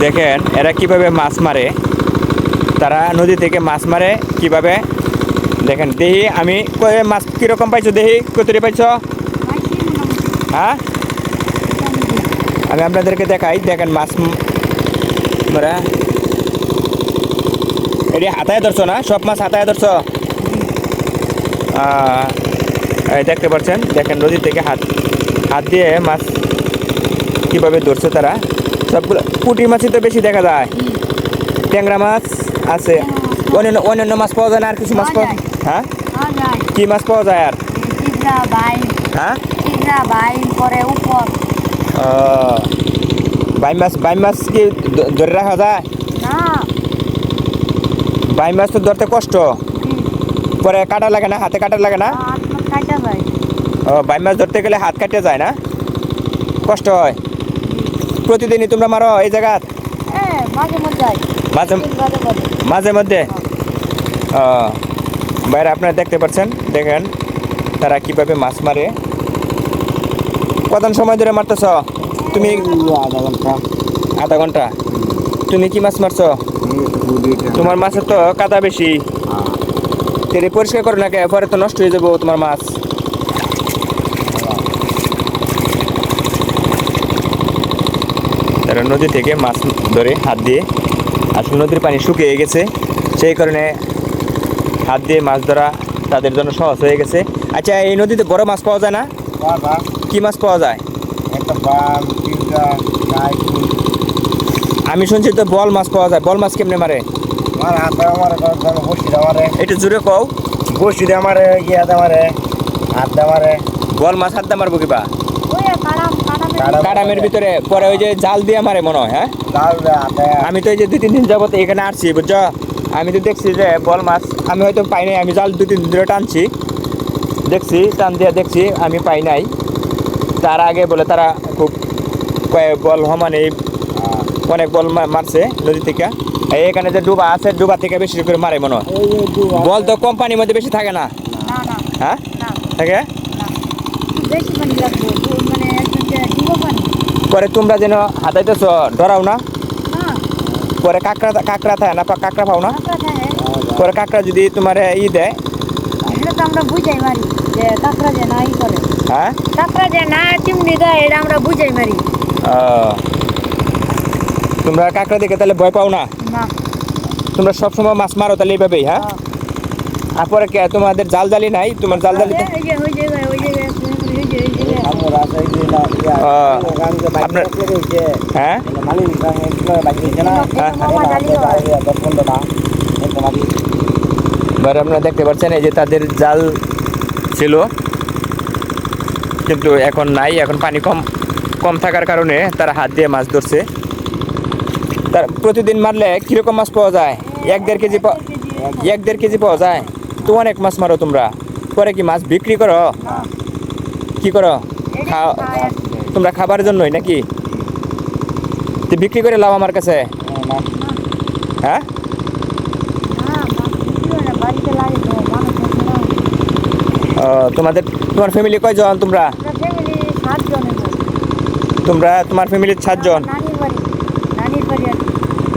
দেখেন, এরা কীভাবে মাছ মারে, তারা নদী থেকে মাছ মারে কীভাবে? দেখেন দেহি আমি মাছ কীরকম পাইছো দেহি কতরি পাইছ? হ্যাঁ? আমি আপনাদেরকে দেখাই, দেখেন মাছ ম- মারা। এটি হাতায় ধরছো না? সব মাছ হাতায় ধরছো? দেখতে পাচ্ছেন, দেখেন নদী থেকে হাত হাত দিয়ে মাছ কীভাবে ধরছে তারা? সবগুলো। পুঁটি মাছই তো বেশি দেখা যায়। ট্যাংরা মাছ আছে। অন্যান্য অন্যান্য মাছ পাওয়া যায় না আর কিছু মাছ পাওয়া হ্যাঁ? কি মাছ পাওয়া যায় আর? হ্যাঁ? বাইম মাছ বাই মাছ কি ধরে রাখা যায়? না। বাইম মাছ তো ধরতে কষ্ট। পরে কাটা লাগে না হাতে কাটা লাগে না? ও বাইম মাছ ধরতে গেলে হাত কাটে যায় না? কষ্ট হয়। প্রতিদিনই তোমরা মারো এই জায়গা মাঝে মধ্যে। মাঝে মধ্যে? ও বাইরে আপনারা দেখতে পাচ্ছেন দেখেন তারা কীভাবে মাছ মারে। কতক্ষণ সময় ধরে মারতেছ? তুমি আধা ঘণ্টা। আধা ঘণ্টা তুমি কি মাছ মারছ? তোমার মাছের তো কাদা বেশি। তেরে পরিষ্কার করো না কে পরে তো নষ্ট হয়ে যাব তোমার মাছ। তারা নদী থেকে মাছ ধরে হাত দিয়ে আসলে নদীর পানি শুকিয়ে গেছে। সেই কারণে হাত দিয়ে মাছ ধরা তাদের জন্য সহজ হয়ে গেছে। আচ্ছা এই নদীতে বড় মাছ পাওয়া যায় না? কি মাছ পাওয়া যায়? আমি শুনছি তো বল মাছ পাওয়া যায়। বল মাছ কেমনে মারে? একটু জুড়ে কও। বসি দে আমারে গিয়া দে আমারে হাত দে আমারে বল মাছ হাত দিয়ে মারবো কিবা কাটামের ভিতরে পরে ওই যে জাল দিয়ে মারে মনে হয় হ্যাঁ? আমি তো এই যে দুই তিন দিন যাবত এখানে আসছি বুঝছ? আমি তো দেখছি যে বল মাছ আমি হয়তো পাই নাই আমি জাল দুই তিন দিন ধরে টানছি। দেখছি টান দিয়ে দেখছি আমি পাই নাই। তার আগে বলে তারা খুব কয়েক বল সমানে অনেক বল মারছে নদী থেকে। এখানে যে ডুবা আছে ডুবা থেকে বেশি করে মারে মনে হয়। বল তো কোম্পানির মধ্যে বেশি থাকে না? না না। হ্যাঁ? থাকে? পরে তোমরা যেন হাতাইতেছ ডরাও না। পরে কাঁকড়া কাঁকড়া থাকে না পা- কাঁকড়া পাও না। পরে কাঁকড়া যদি তোমার ই দেয়। আমরা বুঝাই মারি যে কাঁকড়া যে না ই করে হ্যাঁ? কাঁকড়া যে না চিমনি দেয় এটা আমরা বুঝাই মারি তোমরা কাঁকড়া দেখে তাহলে ভয় পাও না? তোমরা সবসময় মাছ মারো তাহলে এইভাবেই হ্যাঁ? হ্যাঁ। আর পরে কে তোমাদের জাল জালি নাই? তোমার জাল জালি এবার আপনারা দেখতে পাচ্ছেন এই যে তাদের জাল ছিল। কিন্তু এখন নাই, এখন পানি কম কম থাকার কারণে তারা হাত দিয়ে মাছ ধরছে। তার প্রতিদিন মারলে কীরকম মাছ পাওয়া যায়? এক দেড় কেজি এক দেড় কেজি পাওয়া যায়? তো অনেক মাছ মারো তোমরা। পরে কি মাছ বিক্রি করো? কি করো। তোমরা খাবার জন্যই নাকি? তো বিক্রি করে লাভ আমার কাছে। হ্যাঁ? হয় তোমাদের তোমার ফ্যামিলি কয়জন তোমরা। তোমরা তোমার ফ্যামিলির সাতজন? নানির বাড়ি, নানির বাড়ি আর কি।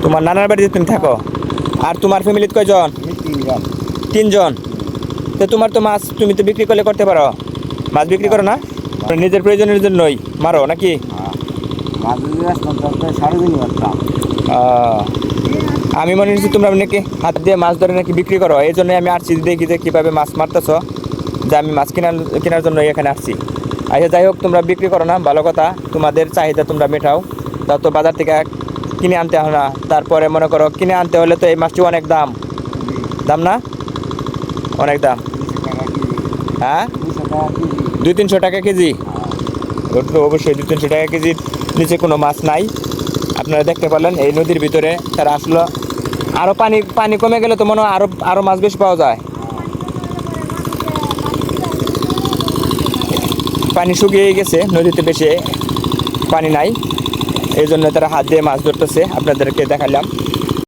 তোমার নানার বাড়িতে তুমি থাকো? আর তোমার ফ্যামিলিতে কয়জন? তিনজন। তিনজন। তো তোমার তো মাছ তুমি তো বিক্রি করলে করতে পারো। মাছ বিক্রি করো না? নিজের প্রয়োজনের জন্যই। মারো নাকি? আহ, আমি মনে হচ্ছি তোমরা নাকি হাত দিয়ে মাছ ধরে নাকি বিক্রি করো। এই জন্যই আমি আসছি দেখি যে কীভাবে মাছ মারতেছ। যে আমি মাছ কেনার কেনার জন্য এখানে আসছি। আচ্ছা যাই হোক তোমরা বিক্রি করো না ভালো কথা। তোমাদের চাহিদা তোমরা মেটাও। তা তো বাজার থেকে কিনে আনতে হয় না। তারপরে মনে করো কিনে আনতে হলে তো এই মাছটি অনেক দাম। দাম না? অনেক দাম। হ্যাঁ? দুই তিনশো টাকা কেজি? তো অবশ্যই দুই তিনশো টাকা কেজির নিচে কোনো মাছ নাই। আপনারা দেখতে পারলেন, এই নদীর ভিতরে তারা আসলো। আরও পানি পানি কমে গেলে তো মনে হয় আরও আরও মাছ বেশি পাওয়া যায়। পানি শুকিয়ে গেছে, নদীতে বেশি পানি নাই। এই জন্য তারা হাত দিয়ে মাছ ধরতেছে। আপনাদেরকে দেখালাম।